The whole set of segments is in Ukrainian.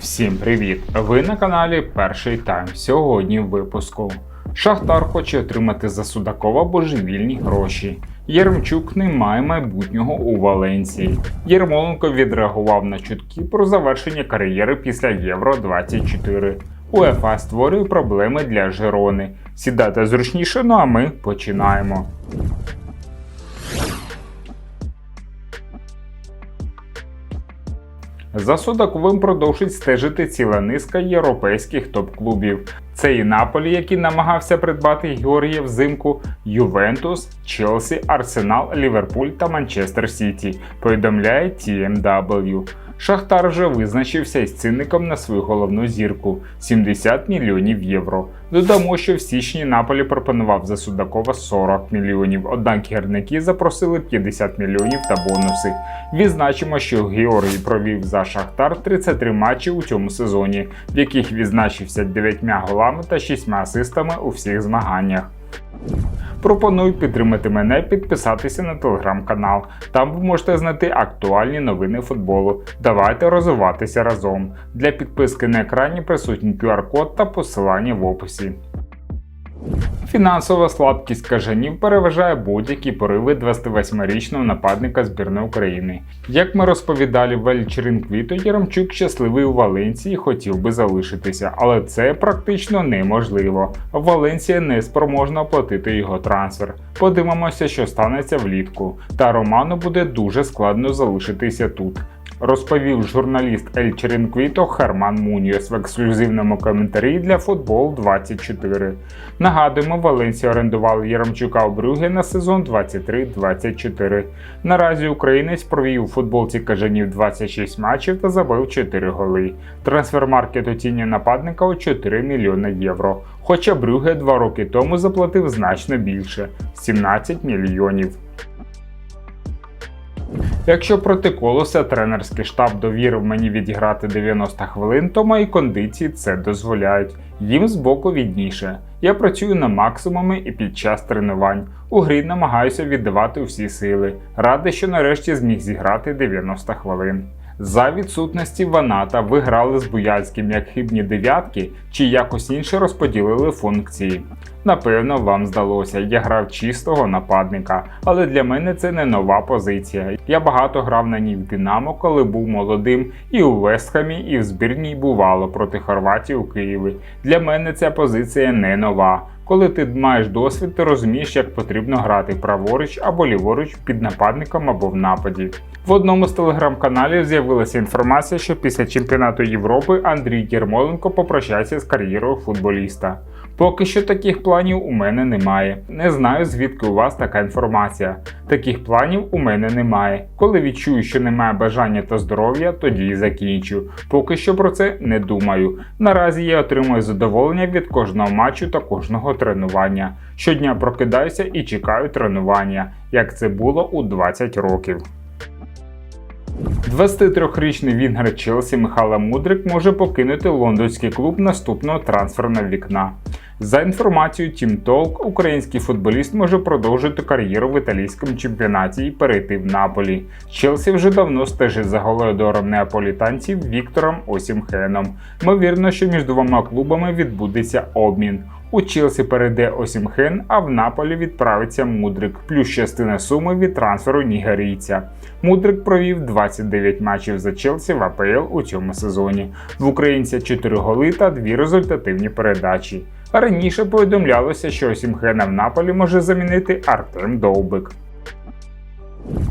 Всім привіт! Ви на каналі Перший Тайм. Сьогодні в випуску. Шахтар хоче отримати за Судакова божевільні гроші. Єремчук не має майбутнього у Валенції. Єрмоленко відреагував на чутки про завершення кар'єри після Євро 24. УЕФА створює проблеми для Жирони. Сідайте зручніше, ну а ми починаємо. За продовжить стежити ціла низка європейських топ-клубів. Це і Наполі, який намагався придбати Георгія взимку, Ювентус, Челсі, Арсенал, Ліверпуль та Манчестер Сіті, повідомляє TMW. Шахтар вже визначився із цінником на свою головну зірку 70 мільйонів євро. Додамо, що в січні Наполі пропонував за Судакова 40 мільйонів, однак гірники запросили 50 мільйонів та бонуси. Відзначимо, що Георгій провів за Шахтар 33 матчі у цьому сезоні, в яких відзначився 9 голами та 6 асистами у всіх змаганнях. Пропоную підтримати мене, підписатися на телеграм-канал. Там ви можете знайти актуальні новини футболу. Давайте розвиватися разом. Для підписки на екрані присутній QR-код та посилання в описі. Фінансова слабкість кажанів переважає будь-які пориви 28-річного нападника збірної України. Як ми розповідали в Ельчерінквіто, Яремчук щасливий у Валенції хотів би залишитися, але це практично неможливо. Валенція не спроможна оплатити його трансфер. Подивимося, що станеться влітку. Та Роману буде дуже складно залишитися тут. Розповів журналіст Ель Черенквіто Херман Муніос в ексклюзивному коментарі для Футбол 24. Нагадуємо, Валенсія орендували Яремчука у Брюге на сезон 23-24. Наразі українець провів у футболці кажанів 26 матчів та забив 4 голи. Трансфермаркет оцінює нападника у 4 мільйони євро. Хоча Брюге два роки тому заплатив значно більше 17 мільйонів. Якщо проти колоса тренерський штаб довірив мені відіграти 90 хвилин, то мої кондиції це дозволяють. Їм збоку відніше. Я працюю на максимумі і під час тренувань. У грі намагаюся віддавати всі сили. Радий, що нарешті зміг зіграти 90 хвилин. За відсутності Ваната ви грали з Буяльським як хибні дев'ятки чи якось інше розподілили функції. Напевно, вам здалося, я грав чистого нападника, але для мене це не нова позиція. Я багато грав на ній в Динамо, коли був молодим, і у Вестхамі, і в збірній бувало проти Хорватії у Києві. Для мене ця позиція не нова. Коли ти маєш досвід, ти розумієш, як потрібно грати праворуч або ліворуч під нападником або в нападі. В одному з телеграм-каналів з'явилася інформація, що після чемпіонату Європи Андрій Єрмоленко попрощається з кар'єрою футболіста. Поки що таких планів у мене немає. Не знаю, звідки у вас така інформація. Таких планів у мене немає. Коли відчую, що немає бажання та здоров'я, тоді і закінчу. Поки що про це не думаю. Наразі я отримую задоволення від кожного матчу та кожного тренування. Щодня прокидаюся і чекаю тренування, як це було у 20 років. 23-річний вінгер Челсі Михайло Мудрик може покинути лондонський клуб наступного трансферного вікна. За інформацією Team Talk, український футболіст може продовжити кар'єру в італійському чемпіонаті і перейти в Наполі. Челсі вже давно стежить за голодором неаполітанців Віктором Осімхеном. Ймовірно, що між двома клубами відбудеться обмін. У Челсі перейде Осімхен, а в Наполі відправиться Мудрик, плюс частина суми від трансферу нігерійця. Мудрик провів 29 матчів за Челсі в АПЛ у цьому сезоні. В українця 4 голи та 2 результативні передачі. Раніше повідомлялося, що Осімхена в Наполі може замінити Артем Довбик.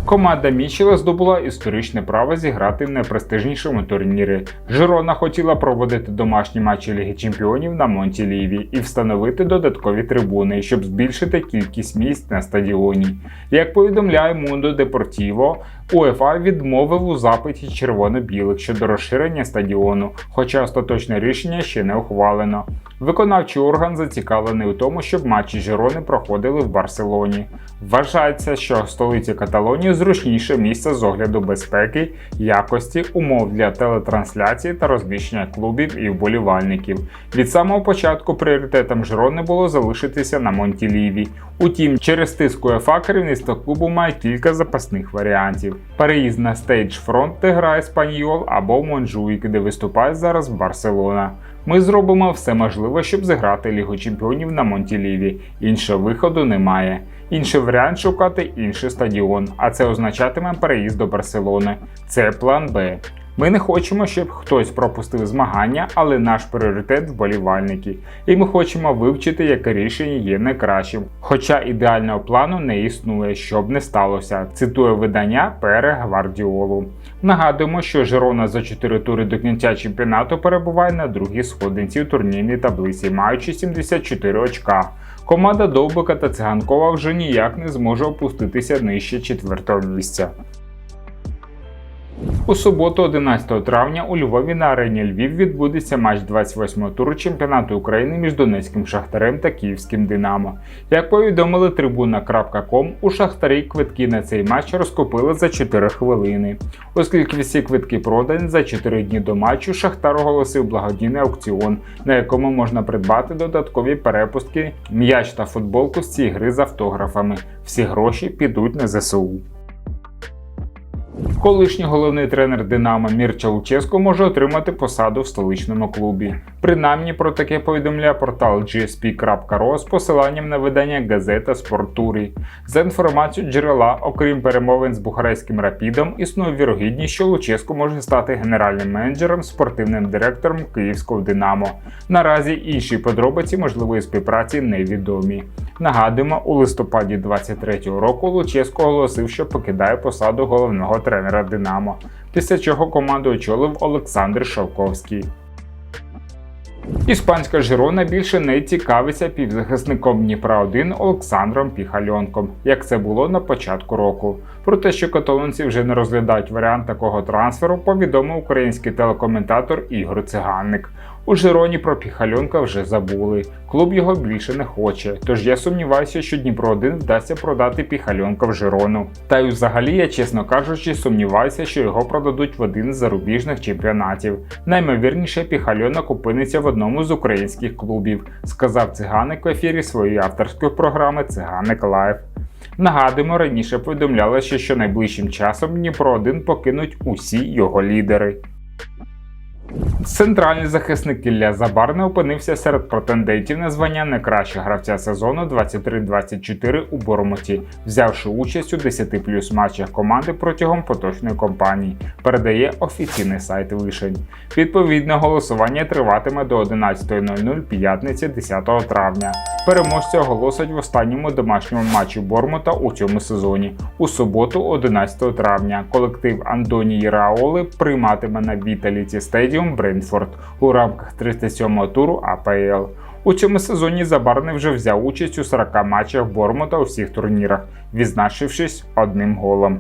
Команда Мічела здобула історичне право зіграти в найпрестижнішому турнірі. Жирона хотіла проводити домашні матчі Ліги Чемпіонів на Монтіліві і встановити додаткові трибуни, щоб збільшити кількість місць на стадіоні. Як повідомляє Mundo Deportivo, УЕФА відмовив у запиті червоно-білих щодо розширення стадіону, хоча остаточне рішення ще не ухвалено. Виконавчий орган зацікавлений у тому, щоб матчі Жирони проходили в Барселоні. Вважається, що столиці Каталонії Барселоні зручніше місце з огляду безпеки, якості, умов для телетрансляції та розміщення клубів і вболівальників. Від самого початку пріоритетом Жирони було залишитися на Монтіліві. Утім, через тиск УЕФА керівництво клубу має кілька запасних варіантів: переїзд на стейдж фронт, де грає Спаньйол, або Монжуїк, де виступає зараз Барселона. Ми зробимо все можливе, щоб зіграти Лігу Чемпіонів на Монтіліві. Іншого виходу немає. Інший варіант шукати інший стадіон, а це означатиме переїзд до Барселони. Це план Б. Ми не хочемо, щоб хтось пропустив змагання, але наш пріоритет вболівальники. І ми хочемо вивчити, яке рішення є найкращим. Хоча ідеального плану не існує, щоб не сталося. Цитує видання Пере Гвардіолу. Нагадуємо, що Жирона за 4 тури до кінця чемпіонату перебуває на другій сходинці у турнірній таблиці, маючи 74 очка. Команда Довбика та Циганкова вже ніяк не зможе опуститися нижче четвертого місця. У суботу, 11 травня, у Львові на арені Львів відбудеться матч 28-го туру чемпіонату України між Донецьким Шахтарем та Київським Динамо. Як повідомили трибуна.ком, у Шахтарі квитки на цей матч розкупили за 4 хвилини. Оскільки всі квитки продані за 4 дні до матчу, Шахтар оголосив благодійний аукціон, на якому можна придбати додаткові перепустки, м'яч та футболку з цієї гри з автографами. Всі гроші підуть на ЗСУ. Колишній головний тренер Динамо Мірча Луческо може отримати посаду в столичному клубі. Принаймні про таке повідомляє портал GSP.ro з посиланням на видання газета Спортурі. За інформацією джерела, окрім перемовин з бухарестським рапідом, існує вірогідність, що Луческо може стати генеральним менеджером, спортивним директором київського Динамо. Наразі інші подробиці можливої співпраці невідомі. Нагадуємо, у листопаді 23-го року Луческо оголосив, що покидає посаду головного тренера Динамо, після чого команду очолив Олександр Шовковський. Іспанська Жирона більше не цікавиться півзахисником Дніпра 1 Олександром Піхальонком, як це було на початку року. Про те, що каталонці вже не розглядають варіант такого трансферу, повідомив український телекоментатор Ігор Циганник. У Жироні про Піхальонка вже забули. Клуб його більше не хоче. Тож я сумніваюся, що Дніпро 1 вдасться продати Піхальонка в Жирону. Та й взагалі я, чесно кажучи, сумніваюся, що його продадуть в один з зарубіжних чемпіонатів. Наймовірніше, Піхальонок опиниться в одному з українських клубів, сказав циганик в ефірі своєї авторської програми Циганик Лайв. Нагадуємо, раніше повідомлялося, що найближчим часом Дніпро 1 покинуть усі його лідери. Центральний захисник Ілля Забарне опинився серед претендентів на звання найкращого гравця сезону 23-24 у Бормоті, взявши участь у 10 плюс матчах команди протягом поточної кампанії, передає офіційний сайт Вишень. Відповідне голосування триватиме до 11.00 п'ятниці 10 травня. Переможця оголосять в останньому домашньому матчі Бормута у цьому сезоні. У суботу, 11 травня, колектив Андонії Раоли прийматиме на Віталіті Стедіум Брейнфорд у рамках 37-го туру АПЛ. У цьому сезоні Забарний вже взяв участь у 40 матчах Бормута у всіх турнірах, відзначившись одним голом.